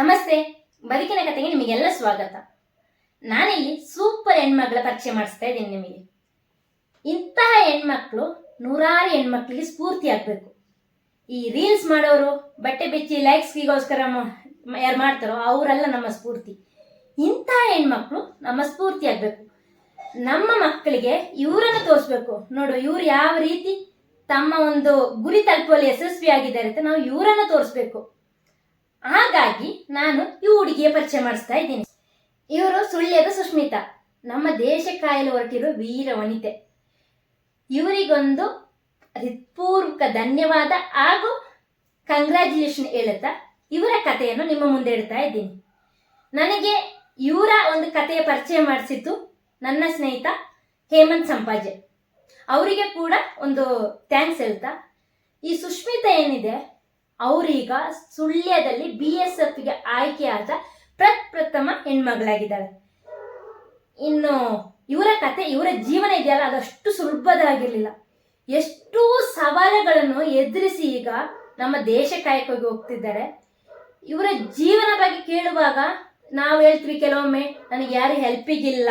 ನಮಸ್ತೆ, ಬದುಕಿನ ಕಥೆಗೆ ನಿಮಗೆಲ್ಲ ಸ್ವಾಗತ. ನಾನಿಲ್ಲಿ ಸೂಪರ್ ಹೆಣ್ಮಕ್ಳ ಪರಿಚಯ ಮಾಡಿಸ್ತಾ ಇದ್ದೀನಿ ನಿಮಗೆ. ಇಂತಹ ಹೆಣ್ಮಕ್ಳು ನೂರಾರು ಹೆಣ್ಮಕ್ಳಿಗೆ ಸ್ಫೂರ್ತಿ ಆಗಬೇಕು. ಈ ರೀಲ್ಸ್ ಮಾಡೋರು, ಬಟ್ಟೆ ಬೆಚ್ಚಿ ಲೈಕ್ಸ್ಗಿಗೋಸ್ಕರ ಯಾರು ಮಾಡ್ತಾರೋ ಅವರೆಲ್ಲ ನಮ್ಮ ಸ್ಫೂರ್ತಿ. ಇಂತಹ ಹೆಣ್ಮಕ್ಳು ನಮ್ಮ ಸ್ಫೂರ್ತಿ ಆಗಬೇಕು. ನಮ್ಮ ಮಕ್ಕಳಿಗೆ ಇವರನ್ನು ತೋರಿಸ್ಬೇಕು. ನೋಡು, ಇವ್ರು ಯಾವ ರೀತಿ ತಮ್ಮ ಒಂದು ಗುರಿ ತಲುಪುವಲ್ಲಿ ಯಶಸ್ವಿಯಾಗಿದ್ದಾರೆ ಅಂತ ನಾವು ಇವರನ್ನು ತೋರಿಸ್ಬೇಕು. ಹಾಗಾಗಿ ನಾನು ಈ ಹುಡುಗಿಯ ಪರಿಚಯ ಮಾಡಿಸ್ತಾ ಇದ್ದೀನಿ. ಇವರು ಸುಳ್ಯದ ಸುಷ್ಮಿತಾ ನಮ್ಮ ದೇಶ ಕಾಯಲು ಹೊರಟಿರುವ ವೀರ ವನಿತೆ. ಇವರಿಗೊಂದು ಹೃತ್ಪೂರ್ವಕ ಧನ್ಯವಾದ ಹಾಗೂ ಕಂಗ್ರ್ಯಾಚುಲೇಷನ್ ಹೇಳುತ್ತಾ ಇವರ ಕಥೆಯನ್ನು ನಿಮ್ಮ ಮುಂದೆ ಇಡ್ತಾ ಇದ್ದೀನಿ. ನನಗೆ ಇವರ ಒಂದು ಕಥೆಯ ಪರಿಚಯ ಮಾಡಿಸಿದ್ದು ನನ್ನ ಸ್ನೇಹಿತ ಹೇಮಂತ್ ಸಂಪಾಜೆ. ಅವರಿಗೆ ಕೂಡ ಒಂದು ಥ್ಯಾಂಕ್ಸ್ ಹೇಳ್ತಾ ಈ ಸುಷ್ಮಿತಾ ಏನಿದೆ? ಅವರೀಗ ಸುಳ್ಯದಲ್ಲಿ ಬಿ ಎಸ್ ಎಫ್ಗೆ ಆಯ್ಕೆಯಾದ ಪ್ರಪ್ರಥಮ ಹೆಣ್ಮಗಳಾಗಿದ್ದಾರೆ. ಇನ್ನು ಇವರ ಕತೆ, ಇವರ ಜೀವನ ಇದೆಯಲ್ಲ, ಅದಷ್ಟು ಸುಲಭದಾಗಿರಲಿಲ್ಲ. ಎಷ್ಟು ಸವಾಲುಗಳನ್ನು ಎದುರಿಸಿ ಈಗ ನಮ್ಮ ದೇಶ ಕಾಯಕೋಗಿ ಹೋಗ್ತಿದ್ದಾರೆ. ಇವರ ಜೀವನ ಬಗ್ಗೆ ಕೇಳುವಾಗ ನಾವು ಹೇಳ್ತೀವಿ, ಕೆಲವೊಮ್ಮೆ ನನಗೆ ಯಾರು ಹೆಲ್ಪಿಗಿಲ್ಲ,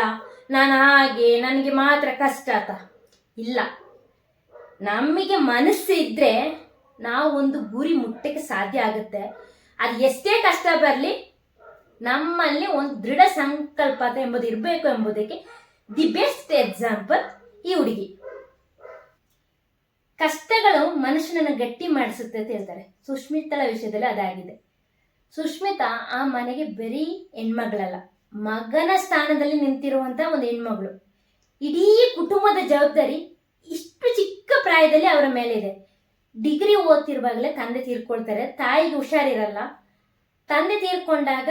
ನಾನು ಹಾಗೆ, ನನಗೆ ಮಾತ್ರ ಕಷ್ಟ ಅಂತ. ಇಲ್ಲ. ನಮಗೆ ಮನಸ್ಸು ಇದ್ರೆ ನಾವು ಒಂದು ಗುರಿ ಮುಟ್ಟಕ್ಕೆ ಸಾಧ್ಯ ಆಗುತ್ತೆ. ಅದು ಎಷ್ಟೇ ಕಷ್ಟ ಬರಲಿ, ನಮ್ಮಲ್ಲಿ ಒಂದು ದೃಢ ಸಂಕಲ್ಪತ ಎಂಬುದು ಇರಬೇಕು ಎಂಬುದಕ್ಕೆ ದಿ ಬೆಸ್ಟ್ ಎಕ್ಸಾಂಪಲ್ ಈ ಹುಡುಗಿ. ಕಷ್ಟಗಳು ಮನುಷ್ಯನನ್ನು ಗಟ್ಟಿ ಮಾಡಿಸುತ್ತೆ ಅಂತ ಹೇಳ್ತಾರೆ. ಸುಷ್ಮಿತಳ ವಿಷಯದಲ್ಲಿ ಅದಾಗಿದೆ. ಸುಷ್ಮಿತಾ ಆ ಮನೆಗೆ ಬರೀ ಹೆಣ್ಮಗಳಲ್ಲ, ಮಗನ ಸ್ಥಾನದಲ್ಲಿ ನಿಂತಿರುವಂತಹ ಒಂದು ಹೆಣ್ಮಗಳು. ಇಡೀ ಕುಟುಂಬದ ಜವಾಬ್ದಾರಿ ಇಷ್ಟು ಚಿಕ್ಕ ಪ್ರಾಯದಲ್ಲಿ ಅವರ ಮೇಲೆ ಇದೆ. ಡಿಗ್ರಿ ಓದ್ತಿರುವಾಗಲೇ ತಂದೆ ತೀರ್ಕೊಳ್ತಾರೆ. ತಾಯಿಗೆ ಹುಷಾರಿರಲ್ಲ. ತಂದೆ ತೀರ್ಕೊಂಡಾಗ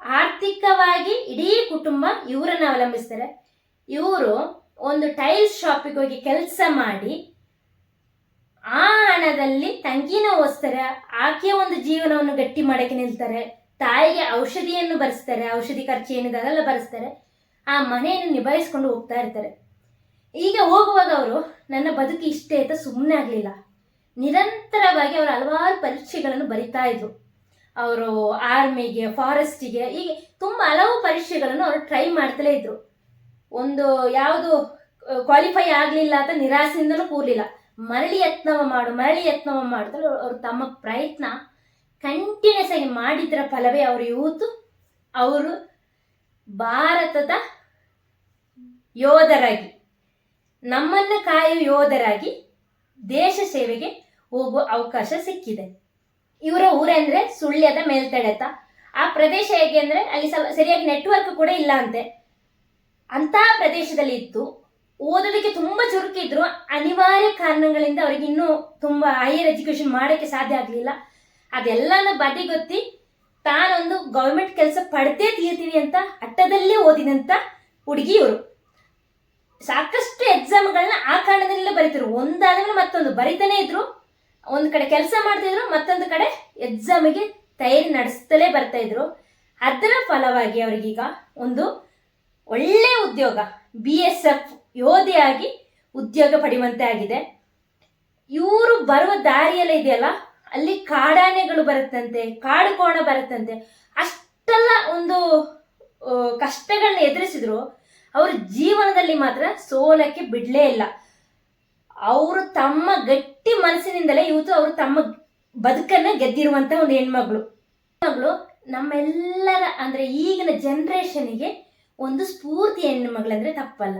ಆರ್ಥಿಕವಾಗಿ ಇಡೀ ಕುಟುಂಬ ಇವರನ್ನ ಅವಲಂಬಿಸ್ತಾರೆ. ಇವರು ಒಂದು ಟೈಲ್ಸ್ ಶಾಪಿಗೆ ಹೋಗಿ ಕೆಲಸ ಮಾಡಿ ಆ ಹಣದಲ್ಲಿ ತಂಗಿನ ಓದಿಸ್ತಾರೆ. ಆಕೆಯ ಒಂದು ಜೀವನವನ್ನು ಗಟ್ಟಿ ಮಾಡಕ್ಕೆ ನಿಲ್ತಾರೆ. ತಾಯಿಗೆ ಔಷಧಿಯನ್ನು ಬರೆಸ್ತಾರೆ. ಔಷಧಿ ಖರ್ಚು ಏನಿದೆ ಅದೆಲ್ಲ ಬರೆಸ್ತಾರೆ. ಆ ಮನೆಯನ್ನು ನಿಭಾಯಿಸ್ಕೊಂಡು ಹೋಗ್ತಾ ಇರ್ತಾರೆ. ಈಗ ಹೋಗುವಾಗ ಅವರು, ನನ್ನ ಬದುಕು ಇಷ್ಟೇ ಅಂತ ಸುಮ್ಮನೆ ಆಗಲಿಲ್ಲ. ನಿರಂತರವಾಗಿ ಅವರು ಹಲವಾರು ಪರೀಕ್ಷೆಗಳನ್ನು ಬರಿತಾ ಇದ್ರು. ಅವರು ಆರ್ಮಿಗೆ, ಫಾರೆಸ್ಟಿಗೆ, ಹೀಗೆ ತುಂಬ ಹಲವು ಪರೀಕ್ಷೆಗಳನ್ನು ಅವರು ಟ್ರೈ ಮಾಡ್ತಲೇ ಇದ್ರು. ಒಂದು ಯಾವುದು ಕ್ವಾಲಿಫೈ ಆಗಲಿಲ್ಲ ಅಂತ ನಿರಾಸೆಯಿಂದಲೂ ಕೂರ್ಲಿಲ್ಲ. ಮರಳಿ ಯತ್ನವ ಮಾಡು, ಮರಳಿ ಯತ್ನವ ಮಾಡಿದ್ರೆ ಅವರು ತಮ್ಮ ಪ್ರಯತ್ನ ಕಂಟಿನ್ಯೂಸ್ ಆಗಿ ಮಾಡಿದ್ರ ಫಲವೇ ಅವರು ಇವತ್ತು ಅವರು ಭಾರತದ ಯೋಧರಾಗಿ, ನಮ್ಮನ್ನು ಕಾಯುವ ಯೋಧರಾಗಿ, ದೇಶ ಸೇವೆಗೆ ಹೋಗುವ ಅವಕಾಶ ಸಿಕ್ಕಿದೆ. ಇವರ ಊರೇಂದ್ರೆ ಸುಳ್ಯದ ಮೇಲ್ತಡೆತ. ಆ ಪ್ರದೇಶ ಹೇಗೆ ಅಂದ್ರೆ ಅಲ್ಲಿ ಸರಿಯಾಗಿ ನೆಟ್ವರ್ಕ್ ಕೂಡ ಇಲ್ಲ ಅಂತೆ. ಅಂತಹ ಪ್ರದೇಶದಲ್ಲಿ ಇತ್ತು ಓದೋದಕ್ಕೆ ತುಂಬಾ ಚುರುಕಿದ್ರು. ಅನಿವಾರ್ಯ ಕಾರಣಗಳಿಂದ ಅವ್ರಿಗೆ ಇನ್ನೂ ತುಂಬಾ ಹೈಯರ್ ಎಜುಕೇಶನ್ ಮಾಡೋಕ್ಕೆ ಸಾಧ್ಯ ಆಗಲಿಲ್ಲ. ಅದೆಲ್ಲನ ಬದಿಗೊತ್ತಿ ತಾನೊಂದು ಗೌರ್ಮೆಂಟ್ ಕೆಲಸ ಪಡೆದೇ ತೀರ್ತೀವಿ ಅಂತ ಅಟ್ಟದಲ್ಲೇ ಓದಿದಂತ ಹುಡುಗಿ ಇವರು. ಸಾಕಷ್ಟು ಎಕ್ಸಾಮ್ಗಳನ್ನ ಆ ಕಾರಣದಲ್ಲೇ ಬರೀತಿದ್ರು. ಒಂದಾದ್ಮೇಲೆ ಮತ್ತೊಂದು ಬರಿತಾನೆ ಇದ್ರು. ಒಂದು ಕಡೆ ಕೆಲಸ ಮಾಡ್ತಿದ್ರು, ಮತ್ತೊಂದು ಕಡೆ ಎಕ್ಸಾಮಿಗೆ ತಯಾರಿ ನಡೆಸ್ತಲೇ ಬರ್ತಾ ಇದ್ರು. ಅದರ ಫಲವಾಗಿ ಅವರಿಗೀಗ ಒಂದು ಒಳ್ಳೆ ಉದ್ಯೋಗ ಬಿ ಎಸ್ ಎಫ್ ಯೋಧೆಯಾಗಿ ಉದ್ಯೋಗ ಪಡೆಯುವಂತೆ ಆಗಿದೆ. ಇವರು ಬರುವ ದಾರಿಯಲ್ಲ ಇದೆಯಲ್ಲ, ಅಲ್ಲಿ ಕಾಡಾನೆಗಳು ಬರುತ್ತಂತೆ, ಕಾಡು ಕೋಣ ಬರುತ್ತಂತೆ. ಅಷ್ಟೆಲ್ಲ ಒಂದು ಕಷ್ಟಗಳನ್ನ ಎದುರಿಸಿದ್ರು. ಅವ್ರ ಜೀವನದಲ್ಲಿ ಮಾತ್ರ ಸೋಲಕ್ಕೆ ಬಿಡಲೇ ಇಲ್ಲ. ಅವರು ತಮ್ಮ ಗಟ್ಟಿ ಮನಸ್ಸಿನಿಂದಲೇ ಇವತ್ತು ಅವರು ತಮ್ಮ ಬದುಕನ್ನ ಗೆದ್ದಿರುವಂತ ಒಂದು ಹೆಣ್ಮಗಳು. ಹೆಣ್ಮಗಳು ನಮ್ಮೆಲ್ಲರ ಅಂದ್ರೆ ಈಗಿನ ಜನರೇಷನ್ಗೆ ಒಂದು ಸ್ಫೂರ್ತಿ ಹೆಣ್ಮಗಳಂದ್ರೆ ತಪ್ಪಲ್ಲ.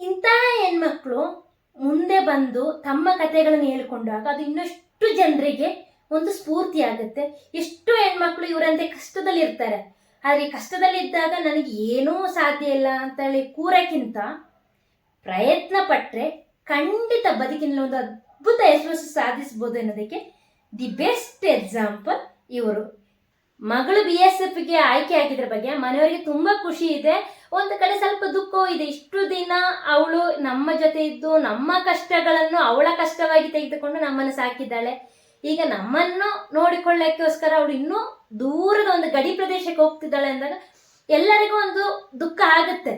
ಇಂತಹ ಹೆಣ್ಮಕ್ಳು ಮುಂದೆ ಬಂದು ತಮ್ಮ ಕಥೆಗಳನ್ನು ಹೇಳ್ಕೊಂಡಾಗ ಅದು ಇನ್ನಷ್ಟು ಜನರಿಗೆ ಒಂದು ಸ್ಫೂರ್ತಿ ಆಗುತ್ತೆ. ಎಷ್ಟು ಹೆಣ್ಮಕ್ಳು ಇವರಂತೆ ಕಷ್ಟದಲ್ಲಿ ಇರ್ತಾರೆ ಆದರೆ ಕಷ್ಟದಲ್ಲಿದ್ದಾಗ ನನಗೆ ಏನೂ ಸಾಧ್ಯ ಇಲ್ಲ ಅಂತೇಳಿ ಕೂರಕ್ಕಿಂತ ಪ್ರಯತ್ನ ಪಟ್ಟರೆ ಖಂಡಿತ ಬದುಕಿನಲ್ಲಿ ಒಂದು ಅದ್ಭುತ ಯಶಸ್ಸು ಸಾಧಿಸ್ಬೋದು ಅನ್ನೋದಕ್ಕೆ ದಿ ಬೆಸ್ಟ್ ಎಕ್ಸಾಂಪಲ್ ಇವರು. ಮಗಳು ಬಿ ಎಸ್ ಎಫ್ಗೆ ಆಯ್ಕೆ ಆಗಿದ್ರ ಬಗ್ಗೆ ಮನೆಯವರಿಗೆ ತುಂಬಾ ಖುಷಿ ಇದೆ. ಒಂದು ಕಡೆ ಸ್ವಲ್ಪ ದುಃಖವೂ ಇದೆ. ಇಷ್ಟು ದಿನ ಅವಳು ನಮ್ಮ ಜೊತೆ ಇದ್ದು, ನಮ್ಮ ಕಷ್ಟಗಳನ್ನು ಅವಳ ಕಷ್ಟವಾಗಿ ತೆಗೆದುಕೊಂಡು ನಮ್ಮನ್ನು ಸಾಕಿದ್ದಾಳೆ. ಈಗ ನಮ್ಮನ್ನು ನೋಡಿಕೊಳ್ಳಕ್ಕೋಸ್ಕರ ಅವಳು ಇನ್ನೂ ದೂರದ ಒಂದು ಗಡಿ ಪ್ರದೇಶಕ್ಕೆ ಹೋಗ್ತಿದ್ದಾಳೆ ಅಂದಾಗ ಎಲ್ಲರಿಗೂ ಒಂದು ದುಃಖ ಆಗುತ್ತೆ.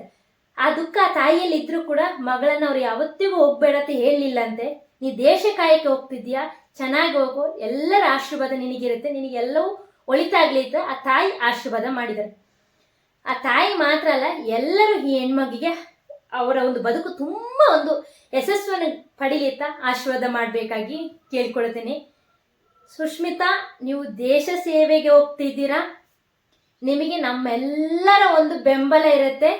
ಆ ದುಃಖ ಆ ತಾಯಿಯಲ್ಲಿ ಇದ್ರೂ ಕೂಡ ಮಗಳನ್ನ ಅವ್ರು ಯಾವತ್ತಿಗೂ ಹೋಗ್ಬೇಡ ಅಂತ ಹೇಳಲಿಲ್ಲಂತೆ. ನೀ ದೇಶ ಕಾಯಕ್ಕೆ ಹೋಗ್ತಿದ್ಯಾ ಚೆನ್ನಾಗಿ ಹೋಗು. ಎಲ್ಲರ ಆಶೀರ್ವಾದ ನಿನಗಿರುತ್ತೆ. ನಿನಗೆಲ್ಲವೂ ಒಳಿತಾಗ್ಲಿ ಅಂತ ಆ ತಾಯಿ ಆಶೀರ್ವಾದ ಮಾಡಿದ್ದಾರೆ ಆ ತಾಯಿ ಮಾತ್ರ ಅಲ್ಲ, ಎಲ್ಲರೂ ಈ ಹೆಣ್ಮಗಿಗೆ ಅವರ ಒಂದು ಬದುಕು ತುಂಬ ಒಂದು ಯಶಸ್ಸನ್ನು ಪಡೀಲಿ ಅಂತ ಆಶೀರ್ವಾದ ಮಾಡಬೇಕಾಗಿ ಕೇಳ್ಕೊಳ್ತೀನಿ. ಸುಷ್ಮಿತಾ, ನೀವು ದೇಶ ಸೇವೆಗೆ ಹೋಗ್ತಿದ್ದೀರಾ? ನಿಮಗೆ ನಮ್ಮೆಲ್ಲರ ಒಂದು ಬೆಂಬಲ ಇರುತ್ತೆ.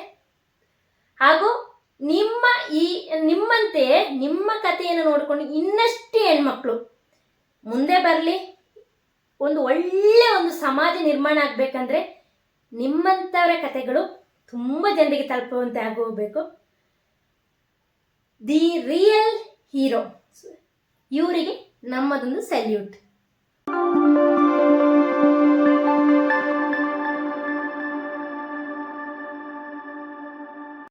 ಹಾಗೂ ನಿಮ್ಮ ಈ, ನಿಮ್ಮಂತೆಯೇ ನಿಮ್ಮ ಕಥೆಯನ್ನು ನೋಡಿಕೊಂಡು ಇನ್ನಷ್ಟು ಹೆಣ್ಮಕ್ಳು ಮುಂದೆ ಬರಲಿ. ಒಂದು ಒಳ್ಳೆ ಒಂದು ಸಮಾಜ ನಿರ್ಮಾಣ ಆಗಬೇಕಂದ್ರೆ ನಿಮ್ಮಂಥವರ ಕಥೆಗಳು ತುಂಬ ಜನರಿಗೆ ತಲುಪುವಂತೆ ಆಗೋಗಬೇಕು. The real hero. ಇವರಿಗೆ ನಮ್ಮದೊಂದು ಸಲ್ಯೂಟ್.